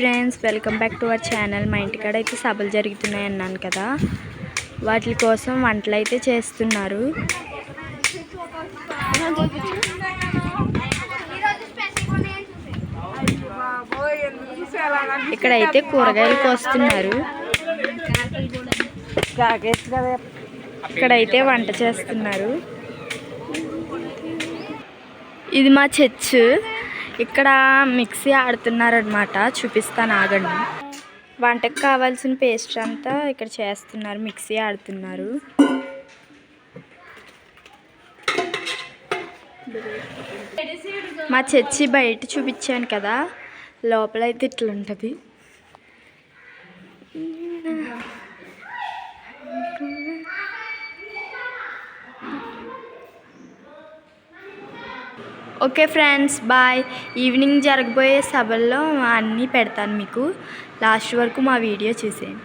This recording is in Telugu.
Friends welcome back to our channel. మా ఇంటికాడ అయితే సభలు జరుగుతున్నాయి అన్నాను కదా. వాటి కోసం వంటలు అయితే చేస్తున్నారు. ఇక్కడైతే కూరగాయలు కోస్తున్నారు. ఇక్కడైతే వంట చేస్తున్నారు. ఇది మా చర్చ్. ఇక్కడ మిక్సీ ఆడుతున్నారనమాట చూపిస్తాను ఆగండి. వంటకు కావాల్సిన పేస్ట్ అంతా ఇక్కడ చేస్తున్నారు. మిక్సీ ఆడుతున్నారు. మా చర్చి బయట చూపించాను కదా. లోపల అయితే ఇట్లుంటుంది. Okay friends bye. ఈవినింగ్ జరగబోయే సభల్లో అన్నీ పెడతాను మీకు. లాస్ట్ వరకు మా వీడియో చూసేయండి.